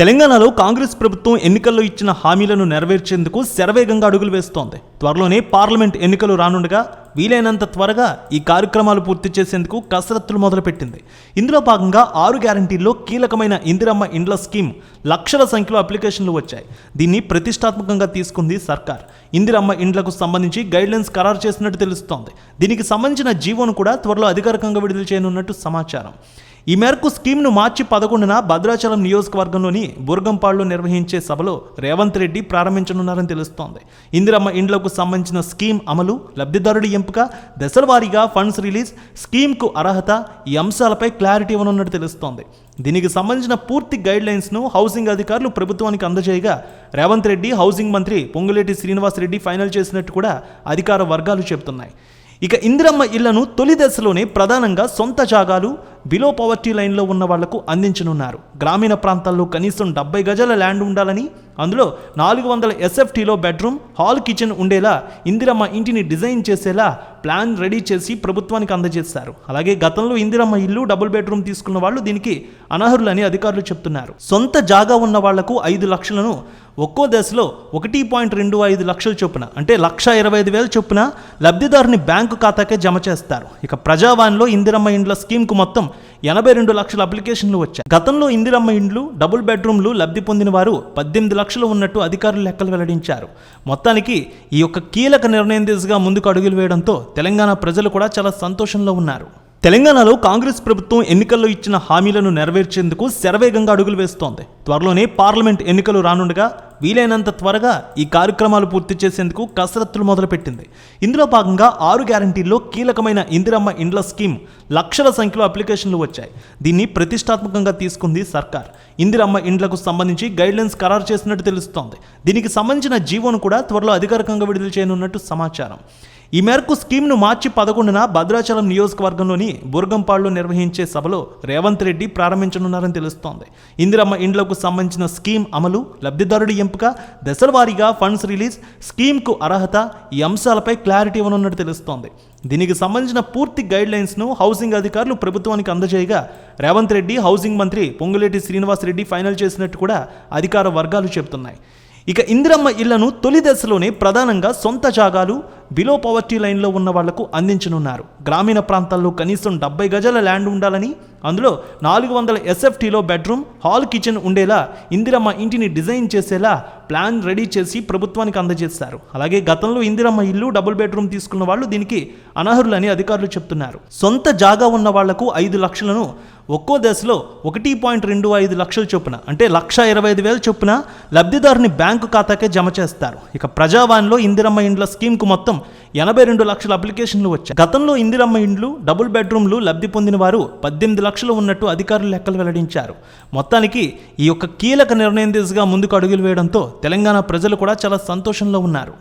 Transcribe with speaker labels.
Speaker 1: తెలంగాణలో కాంగ్రెస్ ప్రభుత్వం ఎన్నికల్లో ఇచ్చిన హామీలను నెరవేర్చేందుకు శరవేగంగా అడుగులు వేస్తోంది. త్వరలోనే పార్లమెంట్ ఎన్నికలు రానుండగా వీలైనంత త్వరగా ఈ కార్యక్రమాలు పూర్తి చేసేందుకు కసరత్తులు మొదలుపెట్టింది. ఇందులో భాగంగా ఆరు గ్యారంటీల్లో కీలకమైన ఇందిరమ్మ ఇండ్ల స్కీమ్ లక్షల సంఖ్యలో అప్లికేషన్లు వచ్చాయి. దీన్ని ప్రతిష్టాత్మకంగా తీసుకుంది సర్కార్. ఇందిరమ్మ ఇండ్లకు సంబంధించి గైడ్లైన్స్ ఖరారు చేసినట్టు తెలుస్తోంది. దీనికి సంబంధించిన జీవోను కూడా త్వరలో అధికారికంగా విడుదల చేయనున్నట్టు సమాచారం. ఈ మేరకు స్కీమ్ను మార్చి పదకొండున భద్రాచలం నియోజకవర్గంలోని బుర్గంపాడులో నిర్వహించే సభలో రేవంత్ రెడ్డి ప్రారంభించనున్నారని తెలుస్తోంది. ఇందిరమ్మ ఇండ్లకు సంబంధించిన స్కీమ్ అమలు లబ్ధిదారుడి ఎంపిక దశల వారీగా ఫండ్స్ రిలీజ్ స్కీమ్కు అర్హత ఈ అంశాలపై క్లారిటీ ఇవ్వనున్నట్టు తెలుస్తోంది. దీనికి సంబంధించిన పూర్తి గైడ్ లైన్స్ను హౌసింగ్ అధికారులు ప్రభుత్వానికి అందజేయగా రేవంత్ రెడ్డి హౌసింగ్ మంత్రి పొంగులేటి శ్రీనివాస్ రెడ్డి ఫైనల్ చేసినట్టు కూడా అధికార వర్గాలు చెబుతున్నాయి. ఇక ఇందిరమ్మ ఇళ్ళను తొలి దశలోనే ప్రధానంగా సొంత జాగాలు బిలో పవర్టీ లైన్లో ఉన్న వాళ్ళకు అందించనున్నారు. గ్రామీణ ప్రాంతాల్లో కనీసం డెబ్బై గజాల ల్యాండ్ ఉండాలని అందులో నాలుగు వందల ఎస్ఎఫ్టీలో బెడ్రూమ్ హాల్ కిచెన్ ఉండేలా ఇందిరమ్మ ఇంటిని డిజైన్ చేసేలా ప్లాన్ రెడీ చేసి ప్రభుత్వానికి అందజేశారు అలాగే గతంలో ఇందిరమ్మ ఇల్లు డబుల్ బెడ్రూమ్ తీసుకున్న వాళ్ళు దీనికి అనర్హులని అధికారులు చెప్తున్నారు. సొంత జాగా ఉన్న వాళ్ళకు ఐదు లక్షలను ఒక్కో దశలో ఒకటి పాయింట్ రెండు ఐదు లక్షల చొప్పున అంటే లక్ష ఇరవై ఐదు వేల చొప్పున లబ్ధిదారుని బ్యాంకు ఖాతాకే జమ చేస్తారు. ఇక ప్రజావాణిలో ఇందిరమ్మ ఇండ్ల స్కీమ్కు మొత్తం ఎనభై రెండు లక్షల అప్లికేషన్లు వచ్చాయి. గతంలో ఇందిరమ్మ ఇండ్లు డబుల్ బెడ్రూమ్లు లబ్ధి పొందిన వారు పద్దెనిమిది లక్షలు ఉన్నట్టు అధికారులు లెక్కలు వెల్లడించారు. మొత్తానికి ఈ యొక్క కీలక నిర్ణయం దిశగా ముందుకు అడుగులు వేయడంతో తెలంగాణ ప్రజలు కూడా చాలా సంతోషంలో ఉన్నారు. తెలంగాణలో కాంగ్రెస్ ప్రభుత్వం ఎన్నికల్లో ఇచ్చిన హామీలను నెరవేర్చేందుకు శరవేగంగా అడుగులు వేస్తోంది. త్వరలోనే పార్లమెంట్ ఎన్నికలు రానుండగా వీలైనంత త్వరగా ఈ కార్యక్రమాలు పూర్తి చేసేందుకు కసరత్తులు మొదలుపెట్టింది. ఇందులో భాగంగా ఆరు గ్యారంటీల్లో కీలకమైన ఇందిరమ్మ ఇండ్ల స్కీమ్ లక్షల సంఖ్యలో అప్లికేషన్లు వచ్చాయి. దీన్ని ప్రతిష్టాత్మకంగా తీసుకుంది సర్కార్. ఇందిరమ్మ ఇండ్లకు సంబంధించి గైడ్లైన్స్ ఖరారు చేసినట్టు తెలుస్తోంది. దీనికి సంబంధించిన జీవోను కూడా త్వరలో అధికారికంగా విడుదల చేయనున్నట్టు సమాచారం. ఈ మేరకు స్కీమ్ను మార్చి పదకొండున భద్రాచలం నియోజకవర్గంలోని బుర్గంపాడులో నిర్వహించే సభలో రేవంత్ రెడ్డి ప్రారంభించనున్నారని తెలుస్తోంది. ఇందిరమ్మ ఇండ్లకు సంబంధించిన స్కీమ్ అమలు లబ్ధిదారుడి ఎంపిక దశల వారీగా ఫండ్స్ రిలీజ్ స్కీమ్కు అర్హత ఈ అంశాలపై క్లారిటీ ఇవ్వనున్నట్టు తెలుస్తోంది. దీనికి సంబంధించిన పూర్తి గైడ్ లైన్స్ను హౌసింగ్ అధికారులు ప్రభుత్వానికి అందజేయగా రేవంత్ రెడ్డి హౌసింగ్ మంత్రి పొంగులేటి శ్రీనివాస్ రెడ్డి ఫైనల్ చేసినట్టు కూడా అధికార వర్గాలు చెబుతున్నాయి. ఇక ఇందిరమ్మ ఇళ్ళను తొలి దశలోనే ప్రధానంగా సొంత జాగాలు బిలో పవర్టీ లైన్లో ఉన్న వాళ్ళకు అందించనున్నారు. గ్రామీణ ప్రాంతాల్లో కనీసం డెబ్బై గజాల ల్యాండ్ ఉండాలని అందులో నాలుగు వందల ఎస్ఎఫ్టీలో బెడ్రూమ్ హాల్ కిచెన్ ఉండేలా ఇందిరమ్మ ఇంటిని డిజైన్ చేసేలా ప్లాన్ రెడీ చేసి ప్రభుత్వానికి అందజేశారు అలాగే గతంలో ఇందిరమ్మ ఇల్లు డబుల్ బెడ్రూమ్ తీసుకున్న వాళ్ళు దీనికి అనర్హులని అధికారులు చెప్తున్నారు. సొంత జాగా ఉన్న వాళ్ళకు ఐదు లక్షలను ఒక్కో దశలో ఒకటి పాయింట్ రెండు ఐదు లక్షల చొప్పున అంటే లక్ష ఇరవై ఐదు వేల చొప్పున లబ్ధిదారుని బ్యాంకు ఖాతాకే జమ చేస్తారు. ఇక ప్రజావాన్లో ఇందిరమ్మ ఇండ్ల స్కీమ్కు మొత్తం ఎనభై రెండు లక్షల అప్లికేషన్లు వచ్చాయి. గతంలో ఇందిరమ్మ ఇండ్లు డబుల్ బెడ్రూమ్లు లబ్ధి పొందిన వారు పద్దెనిమిది లక్షలు ఉన్నట్టు అధికారులు లెక్కలు వెల్లడించారు. మొత్తానికి ఈ యొక్క కీలక నిర్ణయం దిశగా ముందుకు అడుగులు వేయడంతో తెలంగాణ ప్రజలు కూడా చాలా సంతోషంలో ఉన్నారు.